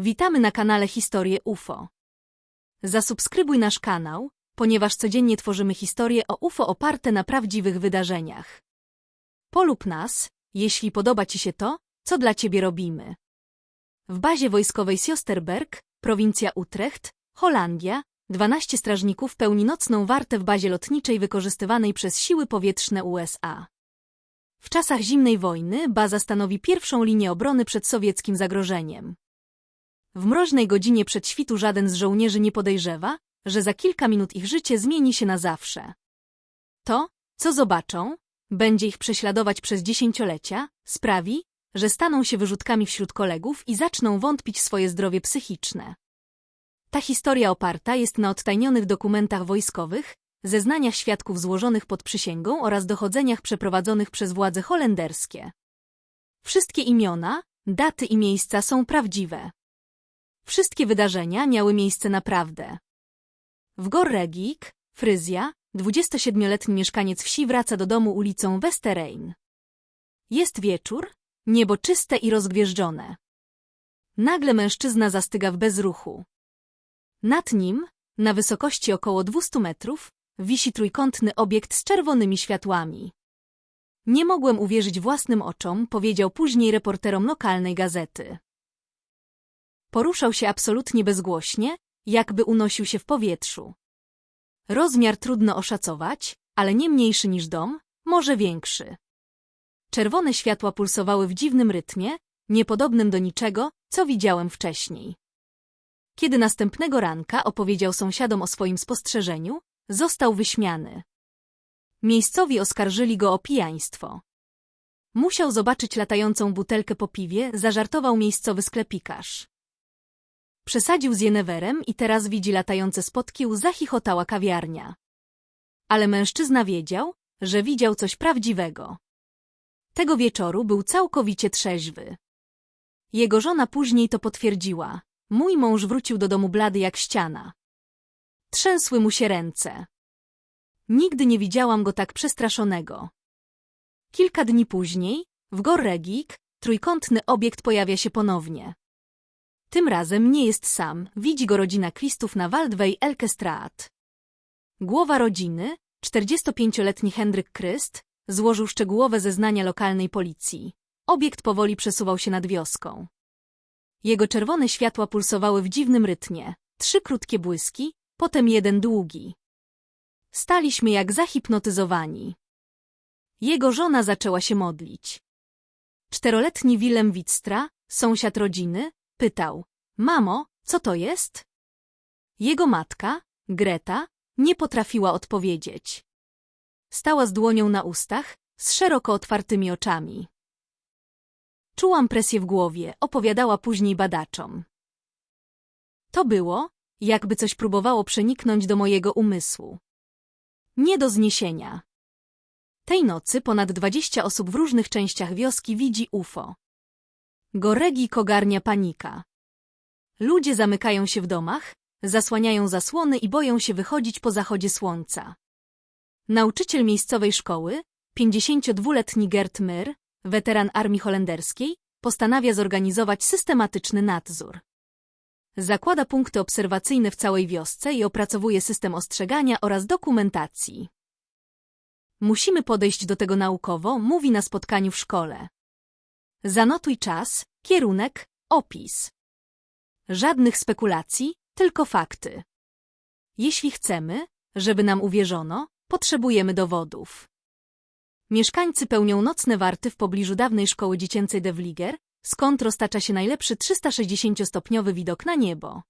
Witamy na kanale Historie UFO. Zasubskrybuj nasz kanał, ponieważ codziennie tworzymy historie o UFO oparte na prawdziwych wydarzeniach. Polub nas, jeśli podoba Ci się to, co dla Ciebie robimy. W bazie wojskowej Sjosterberg, prowincja Utrecht, Holandia, 12 strażników pełni nocną wartę w bazie lotniczej wykorzystywanej przez siły powietrzne USA. W czasach zimnej wojny baza stanowi pierwszą linię obrony przed sowieckim zagrożeniem. W mroźnej godzinie przed świtu żaden z żołnierzy nie podejrzewa, że za kilka minut ich życie zmieni się na zawsze. To, co zobaczą, będzie ich prześladować przez dziesięciolecia, sprawi, że staną się wyrzutkami wśród kolegów i zaczną wątpić swoje zdrowie psychiczne. Ta historia oparta jest na odtajnionych dokumentach wojskowych, zeznaniach świadków złożonych pod przysięgą oraz dochodzeniach przeprowadzonych przez władze holenderskie. Wszystkie imiona, daty i miejsca są prawdziwe. Wszystkie wydarzenia miały miejsce naprawdę. W Gorregik, Fryzja, 27-letni mieszkaniec wsi wraca do domu ulicą Westerein. Jest wieczór, niebo czyste i rozgwieżdżone. Nagle mężczyzna zastyga w bezruchu. Nad nim, na wysokości około 200 metrów, wisi trójkątny obiekt z czerwonymi światłami. Nie mogłem uwierzyć własnym oczom, powiedział później reporterom lokalnej gazety. Poruszał się absolutnie bezgłośnie, jakby unosił się w powietrzu. Rozmiar trudno oszacować, ale nie mniejszy niż dom, może większy. Czerwone światła pulsowały w dziwnym rytmie, niepodobnym do niczego, co widziałem wcześniej. Kiedy następnego ranka opowiedział sąsiadom o swoim spostrzeżeniu, został wyśmiany. Miejscowi oskarżyli go o pijaństwo. Musiał zobaczyć latającą butelkę po piwie, zażartował miejscowy sklepikarz. Przesadził z Jenewerem i teraz widzi latające spotki, zachichotała kawiarnia. Ale mężczyzna wiedział, że widział coś prawdziwego. Tego wieczoru był całkowicie trzeźwy. Jego żona później to potwierdziła. Mój mąż wrócił do domu blady jak ściana. Trzęsły mu się ręce. Nigdy nie widziałam go tak przestraszonego. Kilka dni później, w Gorregik, trójkątny obiekt pojawia się ponownie. Tym razem nie jest sam, widzi go rodzina Kristów na Waldwej Elkestraat. Głowa rodziny, 45-letni Hendryk Kryst, złożył szczegółowe zeznania lokalnej policji. Obiekt powoli przesuwał się nad wioską. Jego czerwone światła pulsowały w dziwnym rytmie. Trzy krótkie błyski, potem jeden długi. Staliśmy jak zahipnotyzowani. Jego żona zaczęła się modlić. Czteroletni Willem Witstra, sąsiad rodziny, pytał, mamo, co to jest? Jego matka, Greta, nie potrafiła odpowiedzieć. Stała z dłonią na ustach, z szeroko otwartymi oczami. Czułam presję w głowie, opowiadała później badaczom. To było, jakby coś próbowało przeniknąć do mojego umysłu. Nie do zniesienia. Tej nocy ponad dwadzieścia osób w różnych częściach wioski widzi UFO. Goregi kogarnia panika. Ludzie zamykają się w domach, zasłaniają zasłony i boją się wychodzić po zachodzie słońca. Nauczyciel miejscowej szkoły, 52-letni Gert Myr, weteran armii holenderskiej, postanawia zorganizować systematyczny nadzór. Zakłada punkty obserwacyjne w całej wiosce i opracowuje system ostrzegania oraz dokumentacji. Musimy podejść do tego naukowo, mówi na spotkaniu w szkole. Zanotuj czas, kierunek, opis. Żadnych spekulacji, tylko fakty. Jeśli chcemy, żeby nam uwierzono, potrzebujemy dowodów. Mieszkańcy pełnią nocne warty w pobliżu dawnej szkoły dziecięcej de Vlieger, skąd roztacza się najlepszy 360-stopniowy widok na niebo.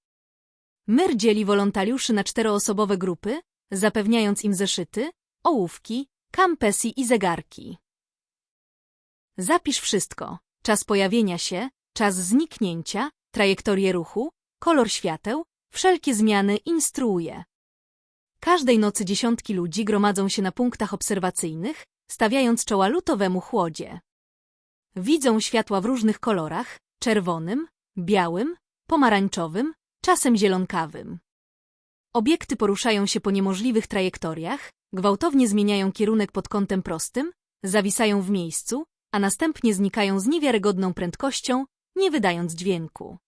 Myr dzieli wolontariuszy na czteroosobowe grupy, zapewniając im zeszyty, ołówki, kampesi i zegarki. Zapisz wszystko. Czas pojawienia się, czas zniknięcia, trajektorię ruchu, kolor świateł, wszelkie zmiany instruuje. Każdej nocy dziesiątki ludzi gromadzą się na punktach obserwacyjnych, stawiając czoła lutowemu chłodzie. Widzą światła w różnych kolorach, czerwonym, białym, pomarańczowym, czasem zielonkawym. Obiekty poruszają się po niemożliwych trajektoriach, gwałtownie zmieniają kierunek pod kątem prostym, zawisają w miejscu, a następnie znikają z niewiarygodną prędkością, nie wydając dźwięku.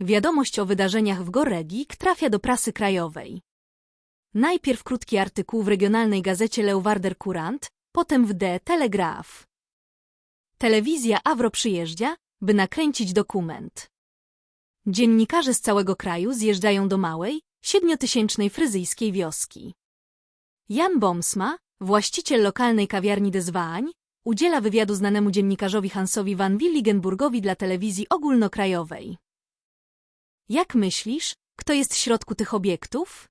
wiadomość o wydarzeniach w Goregik trafia do prasy krajowej. Najpierw krótki artykuł w regionalnej gazecie Leeuwarder Courant, potem w The Telegraph. Telewizja Avro przyjeżdża, by nakręcić dokument. Dziennikarze z całego kraju zjeżdżają do małej, siedmiotysięcznej fryzyjskiej wioski. Jan Bomsma, właściciel lokalnej kawiarni Dezwań, udziela wywiadu znanemu dziennikarzowi Hansowi van Willigenburgowi dla telewizji ogólnokrajowej. Jak myślisz, kto jest w środku tych obiektów?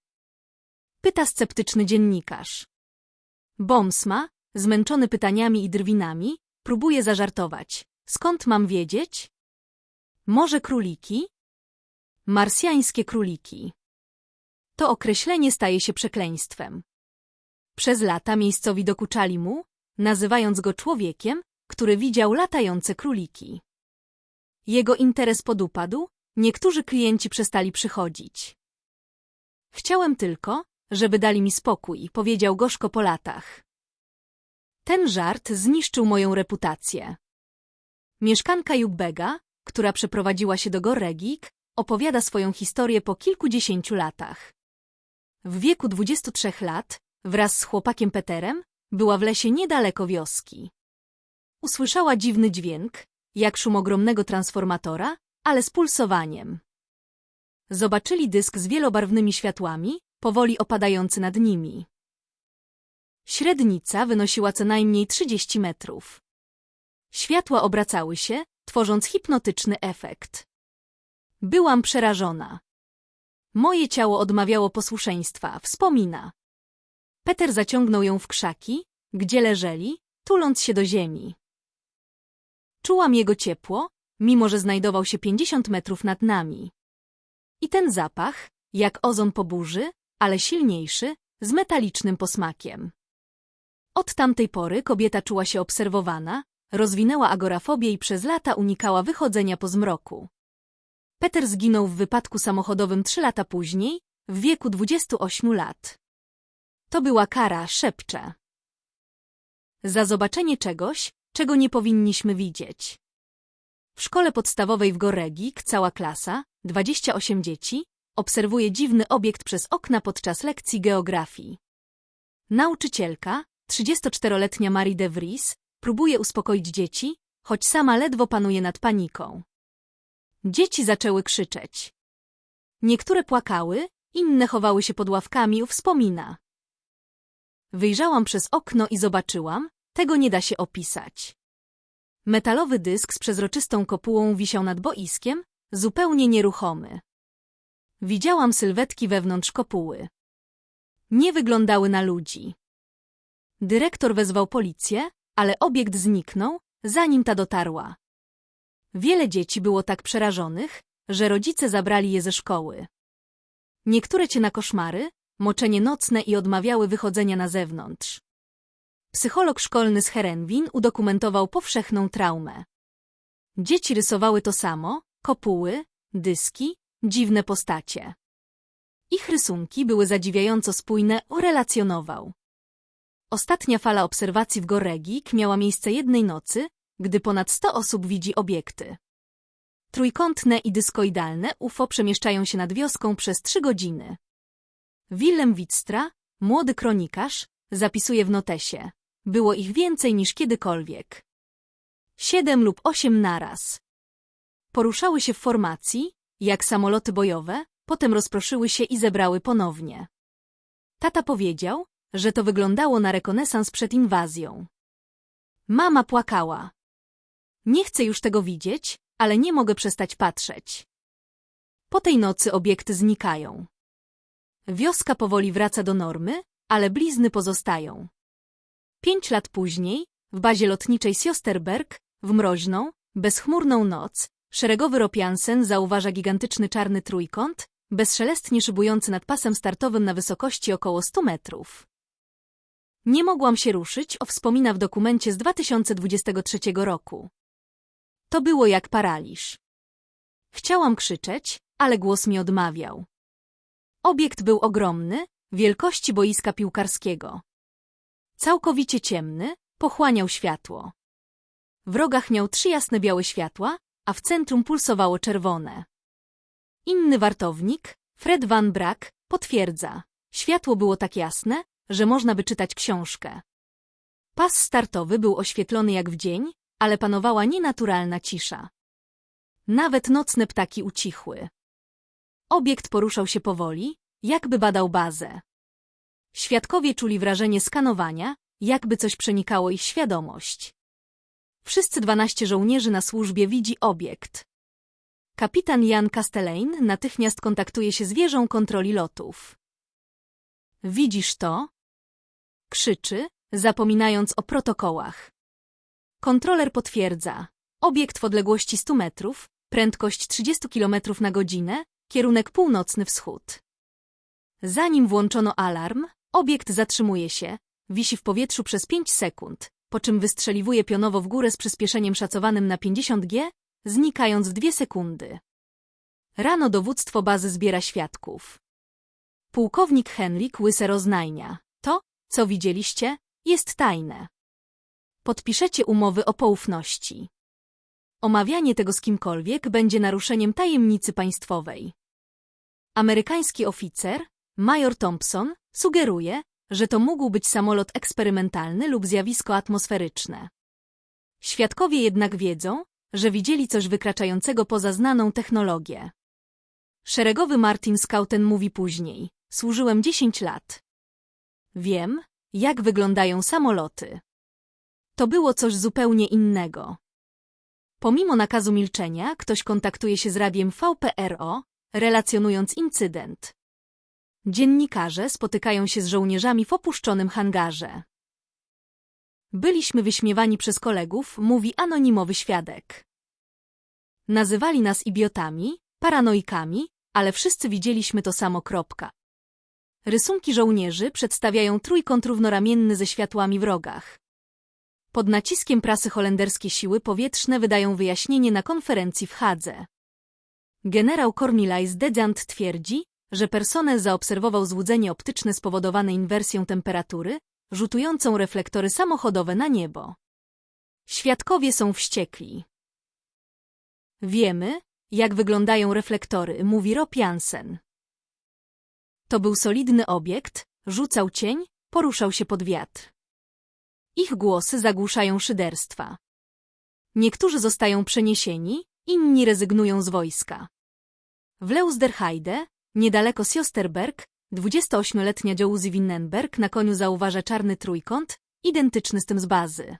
Pyta sceptyczny dziennikarz. Bomsma, zmęczony pytaniami i drwinami, próbuje zażartować. Skąd mam wiedzieć? Może króliki? Marsjańskie króliki. To określenie staje się przekleństwem. Przez lata miejscowi dokuczali mu, nazywając go człowiekiem, który widział latające króliki. Jego interes podupadł, niektórzy klienci przestali przychodzić. Chciałem tylko, żeby dali mi spokój, powiedział gorzko po latach. Ten żart zniszczył moją reputację. Mieszkanka Jubbega, która przeprowadziła się do Gorregik, opowiada swoją historię po kilkudziesięciu latach. W wieku 23 lat, wraz z chłopakiem Peterem, była w lesie niedaleko wioski. Usłyszała dziwny dźwięk, jak szum ogromnego transformatora, ale z pulsowaniem. Zobaczyli dysk z wielobarwnymi światłami, powoli opadający nad nimi. Średnica wynosiła co najmniej 30 metrów. Światła obracały się, tworząc hipnotyczny efekt. Byłam przerażona. Moje ciało odmawiało posłuszeństwa, wspomina. Peter zaciągnął ją w krzaki, gdzie leżeli, tuląc się do ziemi. Czułam jego ciepło, mimo że znajdował się pięćdziesiąt metrów nad nami. I ten zapach, jak ozon po burzy, ale silniejszy, z metalicznym posmakiem. Od tamtej pory kobieta czuła się obserwowana, rozwinęła agorafobię i przez lata unikała wychodzenia po zmroku. Peter zginął w wypadku samochodowym trzy lata później, w wieku 28 lat. To była kara, szepcze. Za zobaczenie czegoś, czego nie powinniśmy widzieć. W szkole podstawowej w Goregik cała klasa, 28 dzieci, obserwuje dziwny obiekt przez okna podczas lekcji geografii. Nauczycielka, 34-letnia Marie de Vries, próbuje uspokoić dzieci, choć sama ledwo panuje nad paniką. Dzieci zaczęły krzyczeć. Niektóre płakały, inne chowały się pod ławkami, wspomina. Wyjrzałam przez okno i zobaczyłam, tego nie da się opisać. Metalowy dysk z przezroczystą kopułą wisiał nad boiskiem, zupełnie nieruchomy. Widziałam sylwetki wewnątrz kopuły. Nie wyglądały na ludzi. Dyrektor wezwał policję, ale obiekt zniknął, zanim ta dotarła. Wiele dzieci było tak przerażonych, że rodzice zabrali je ze szkoły. Niektóre cię na koszmary, moczenie nocne i odmawiały wychodzenia na zewnątrz. Psycholog szkolny z Herenwin udokumentował powszechną traumę. Dzieci rysowały to samo, kopuły, dyski, dziwne postacie. Ich rysunki były zadziwiająco spójne, relacjonował. Ostatnia fala obserwacji w Goregik miała miejsce jednej nocy, gdy ponad 100 osób widzi obiekty. Trójkątne i dyskoidalne UFO przemieszczają się nad wioską przez trzy godziny. Willem Witstra, młody kronikarz, zapisuje w notesie. Było ich więcej niż kiedykolwiek. Siedem lub osiem naraz. Poruszały się w formacji, jak samoloty bojowe, potem rozproszyły się i zebrały ponownie. Tata powiedział, że to wyglądało na rekonesans przed inwazją. Mama płakała. Nie chcę już tego widzieć, ale nie mogę przestać patrzeć. Po tej nocy obiekty znikają. Wioska powoli wraca do normy, ale blizny pozostają. Pięć lat później, w bazie lotniczej Sjosterberg, w mroźną, bezchmurną noc, szeregowy Ropiansen zauważa gigantyczny czarny trójkąt, bezszelestnie szybujący nad pasem startowym na wysokości około 100 metrów. Nie mogłam się ruszyć, o wspomina w dokumencie z 2023 roku. To było jak paraliż. Chciałam krzyczeć, ale głos mi odmawiał. Obiekt był ogromny, wielkości boiska piłkarskiego. Całkowicie ciemny, pochłaniał światło. W rogach miał trzy jasne białe światła, a w centrum pulsowało czerwone. Inny wartownik, Fred Van Brack, potwierdza. Światło było tak jasne, że można by czytać książkę. Pas startowy był oświetlony jak w dzień, ale panowała nienaturalna cisza. Nawet nocne ptaki ucichły. Obiekt poruszał się powoli, jakby badał bazę. Świadkowie czuli wrażenie skanowania, jakby coś przenikało ich świadomość. Wszyscy dwanaście żołnierzy na służbie widzi obiekt. Kapitan Jan Castellain natychmiast kontaktuje się z wieżą kontroli lotów. Widzisz to? Krzyczy, zapominając o protokołach. Kontroler potwierdza. Obiekt w odległości 100 metrów, prędkość 30 km na godzinę, kierunek północny wschód. Zanim włączono alarm, obiekt zatrzymuje się, wisi w powietrzu przez 5 sekund, po czym wystrzeliwuje pionowo w górę z przyspieszeniem szacowanym na 50 g, znikając w dwie sekundy. Rano dowództwo bazy zbiera świadków. Pułkownik Henrik łyse roznajnia. To, co widzieliście, jest tajne. Podpiszecie umowy o poufności. Omawianie tego z kimkolwiek będzie naruszeniem tajemnicy państwowej. Amerykański oficer, major Thompson, sugeruje, że to mógł być samolot eksperymentalny lub zjawisko atmosferyczne. Świadkowie jednak wiedzą, że widzieli coś wykraczającego poza znaną technologię. Szeregowy Martin Scouten mówi później, służyłem 10 lat. Wiem, jak wyglądają samoloty. To było coś zupełnie innego. Pomimo nakazu milczenia, ktoś kontaktuje się z radiem VPRO, relacjonując incydent. Dziennikarze spotykają się z żołnierzami w opuszczonym hangarze. Byliśmy wyśmiewani przez kolegów, mówi anonimowy świadek. Nazywali nas idiotami, paranoikami, ale wszyscy widzieliśmy to samo. Kropka. Rysunki żołnierzy przedstawiają trójkąt równoramienny ze światłami w rogach. Pod naciskiem prasy holenderskie siły powietrzne wydają wyjaśnienie na konferencji w Hadze. Generał Cornelis Dedant twierdzi, że personel zaobserwował złudzenie optyczne spowodowane inwersją temperatury, rzutującą reflektory samochodowe na niebo. Świadkowie są wściekli. Wiemy, jak wyglądają reflektory, mówi Rob Jansen. To był solidny obiekt, rzucał cień, poruszał się pod wiatr. Ich głosy zagłuszają szyderstwa. Niektórzy zostają przeniesieni, inni rezygnują z wojska. W Leusderheide, niedaleko Sjosterberg, 28-letnia Josie Winnenberg na koniu zauważa czarny trójkąt, identyczny z tym z bazy.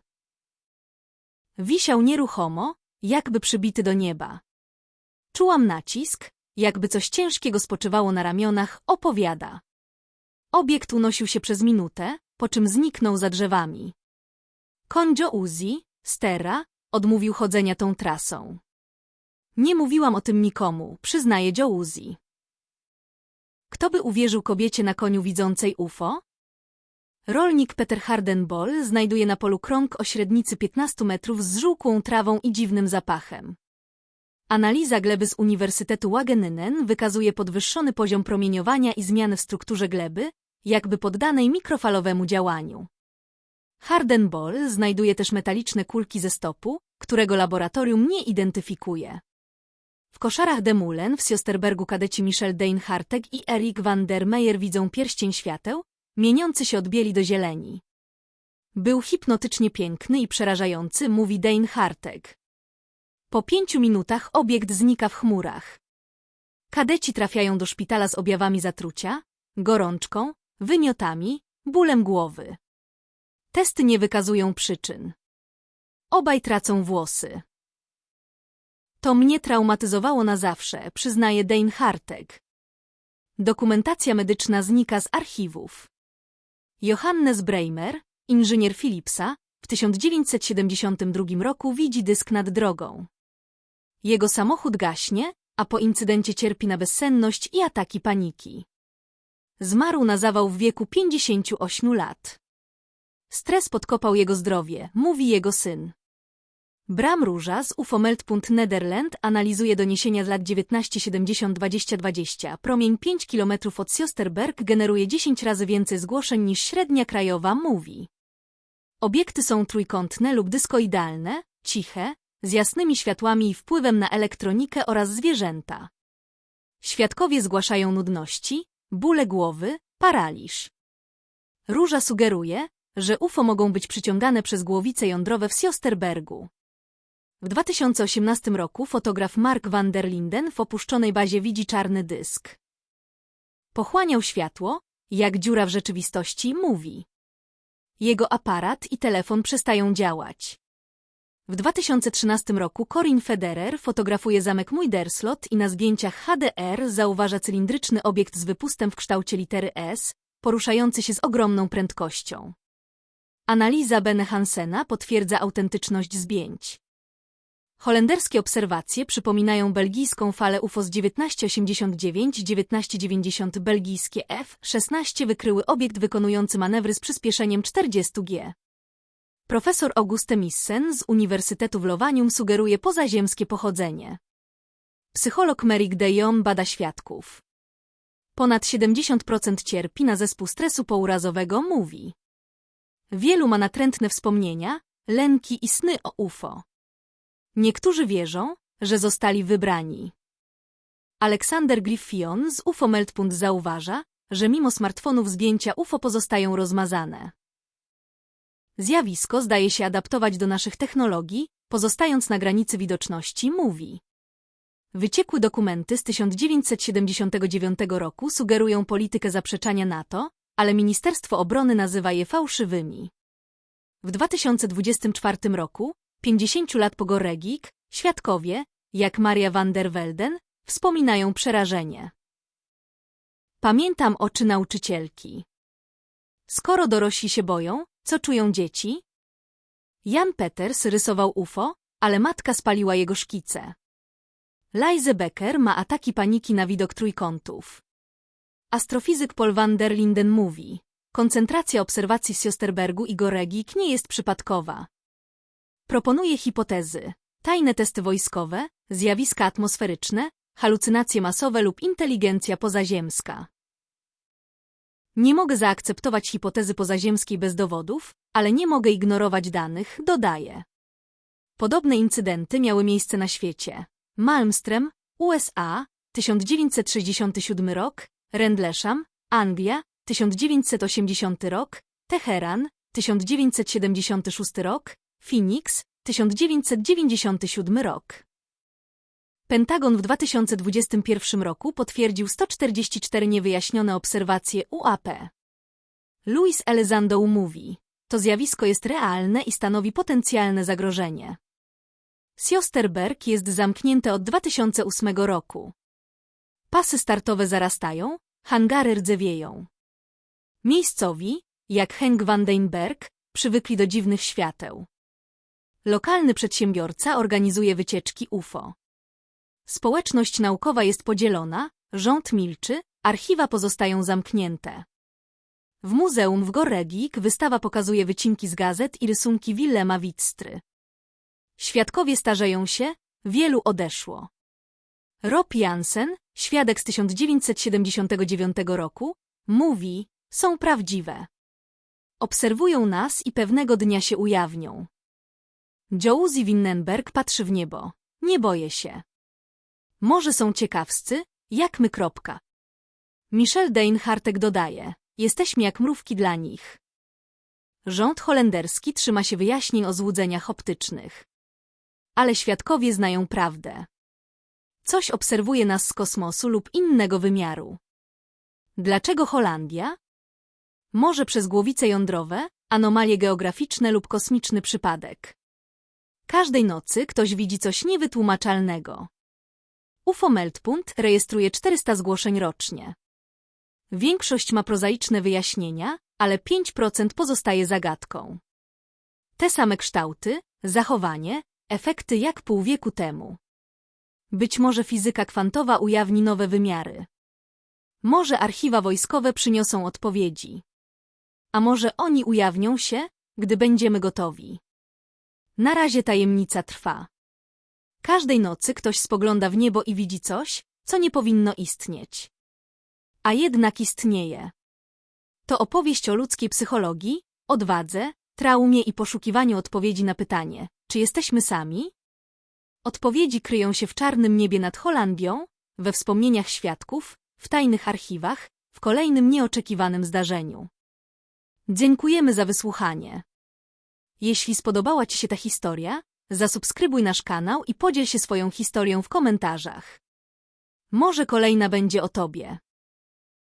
Wisiał nieruchomo, jakby przybity do nieba. Czułam nacisk, jakby coś ciężkiego spoczywało na ramionach, opowiada. Obiekt unosił się przez minutę, po czym zniknął za drzewami. Konjo Uzi, Stera, odmówił chodzenia tą trasą. Nie mówiłam o tym nikomu, przyznaje Joe Uzi. Kto by uwierzył kobiecie na koniu widzącej UFO? Rolnik Peter Hardenbol znajduje na polu krąg o średnicy 15 metrów z żółkłą trawą i dziwnym zapachem. Analiza gleby z Uniwersytetu Wageningen wykazuje podwyższony poziom promieniowania i zmiany w strukturze gleby, jakby poddanej mikrofalowemu działaniu. Hardenbol znajduje też metaliczne kulki ze stopu, którego laboratorium nie identyfikuje. W koszarach Demulen w Sjosterbergu kadeci Michel Deinhartek i Erik van der Meyer widzą pierścień świateł, mieniący się od bieli do zieleni. Był hipnotycznie piękny i przerażający, mówi Deinhartek. Po pięciu minutach obiekt znika w chmurach. Kadeci trafiają do szpitala z objawami zatrucia, gorączką, wymiotami, bólem głowy. Testy nie wykazują przyczyn. Obaj tracą włosy. To mnie traumatyzowało na zawsze, przyznaje Dane Hartek. Dokumentacja medyczna znika z archiwów. Johannes Breimer, inżynier Philipsa, w 1972 roku widzi dysk nad drogą. Jego samochód gaśnie, a po incydencie cierpi na bezsenność i ataki paniki. Zmarł na zawał w wieku 58 lat. Stres podkopał jego zdrowie, mówi jego syn. Bram Róża z Ufomelt.Nederland analizuje doniesienia z lat 1970-2020. Promień 5 km od Sjosterberg generuje 10 razy więcej zgłoszeń niż średnia krajowa, mówi. Obiekty są trójkątne lub dyskoidalne, ciche, z jasnymi światłami i wpływem na elektronikę oraz zwierzęta. Świadkowie zgłaszają nudności, bóle głowy, paraliż. Róża sugeruje, że UFO mogą być przyciągane przez głowice jądrowe w Sjosterbergu. W 2018 roku fotograf Mark van der Linden w opuszczonej bazie widzi czarny dysk. Pochłaniał światło, jak dziura w rzeczywistości mówi. Jego aparat i telefon przestają działać. W 2013 roku Corin Federer fotografuje zamek Muiderslot i na zdjęciach HDR zauważa cylindryczny obiekt z wypustem w kształcie litery S, poruszający się z ogromną prędkością. Analiza Bene Hansena potwierdza autentyczność zdjęć. Holenderskie obserwacje przypominają belgijską falę UFO z 1989-1990 belgijskie F-16 wykryły obiekt wykonujący manewry z przyspieszeniem 40G. Profesor Auguste Missen z Uniwersytetu w Lowanium sugeruje pozaziemskie pochodzenie. Psycholog Merrick de Jong bada świadków. Ponad 70% cierpi na zespół stresu pourazowego, mówi. Wielu ma natrętne wspomnienia, lęki i sny o UFO. Niektórzy wierzą, że zostali wybrani. Aleksander Griffion z UFO Meltpunt zauważa, że mimo smartfonów zdjęcia UFO pozostają rozmazane. Zjawisko zdaje się adaptować do naszych technologii, pozostając na granicy widoczności, mówi. Wyciekłe dokumenty z 1979 roku sugerują politykę zaprzeczania NATO, ale Ministerstwo Obrony nazywa je fałszywymi. W 2024 roku 50 lat po Goregik, świadkowie, jak Maria van der Welden, wspominają przerażenie. Pamiętam oczy nauczycielki. Skoro dorośli się boją, co czują dzieci? Jan Peters rysował UFO, ale matka spaliła jego szkice. Lize Becker ma ataki paniki na widok trójkątów. Astrofizyk Paul van der Linden mówi, koncentracja obserwacji z Josterbergu i Goregik nie jest przypadkowa. Proponuje hipotezy, tajne testy wojskowe, zjawiska atmosferyczne, halucynacje masowe lub inteligencja pozaziemska. Nie mogę zaakceptować hipotezy pozaziemskiej bez dowodów, ale nie mogę ignorować danych, dodaje. Podobne incydenty miały miejsce na świecie. Malmström, USA, 1967 rok, Rendlesham, Anglia, 1980 rok, Teheran, 1976 rok, Phoenix, 1997 rok. Pentagon w 2021 roku potwierdził 144 niewyjaśnione obserwacje UAP. Louis Elizondo mówi, to zjawisko jest realne i stanowi potencjalne zagrożenie. Sjosterberg jest zamknięte od 2008 roku. Pasy startowe zarastają, hangary rdzewieją. Miejscowi, jak Henk van Deinberg, przywykli do dziwnych świateł. Lokalny przedsiębiorca organizuje wycieczki UFO. Społeczność naukowa jest podzielona, rząd milczy, archiwa pozostają zamknięte. W muzeum w Goregik wystawa pokazuje wycinki z gazet i rysunki Willema Witstry. Świadkowie starzeją się, wielu odeszło. Rob Jansen, świadek z 1979 roku, mówi, są prawdziwe. Obserwują nas i pewnego dnia się ujawnią. Josie Winnenberg patrzy w niebo. Nie boję się. Może są ciekawscy, jak my. Kropka. Michel Deinhartek dodaje, jesteśmy jak mrówki dla nich. Rząd holenderski trzyma się wyjaśnień o złudzeniach optycznych. Ale świadkowie znają prawdę. Coś obserwuje nas z kosmosu lub innego wymiaru. Dlaczego Holandia? Może przez głowice jądrowe, anomalie geograficzne lub kosmiczny przypadek. Każdej nocy ktoś widzi coś niewytłumaczalnego. UFO Meldpunt rejestruje 400 zgłoszeń rocznie. Większość ma prozaiczne wyjaśnienia, ale 5% pozostaje zagadką. Te same kształty, zachowanie, efekty jak pół wieku temu. Być może fizyka kwantowa ujawni nowe wymiary. Może archiwa wojskowe przyniosą odpowiedzi. A może oni ujawnią się, gdy będziemy gotowi. Na razie tajemnica trwa. Każdej nocy ktoś spogląda w niebo i widzi coś, co nie powinno istnieć. A jednak istnieje. To opowieść o ludzkiej psychologii, odwadze, traumie i poszukiwaniu odpowiedzi na pytanie, czy jesteśmy sami? Odpowiedzi kryją się w czarnym niebie nad Holandią, we wspomnieniach świadków, w tajnych archiwach, w kolejnym nieoczekiwanym zdarzeniu. Dziękujemy za wysłuchanie. Jeśli spodobała Ci się ta historia, zasubskrybuj nasz kanał i podziel się swoją historią w komentarzach. Może kolejna będzie o Tobie.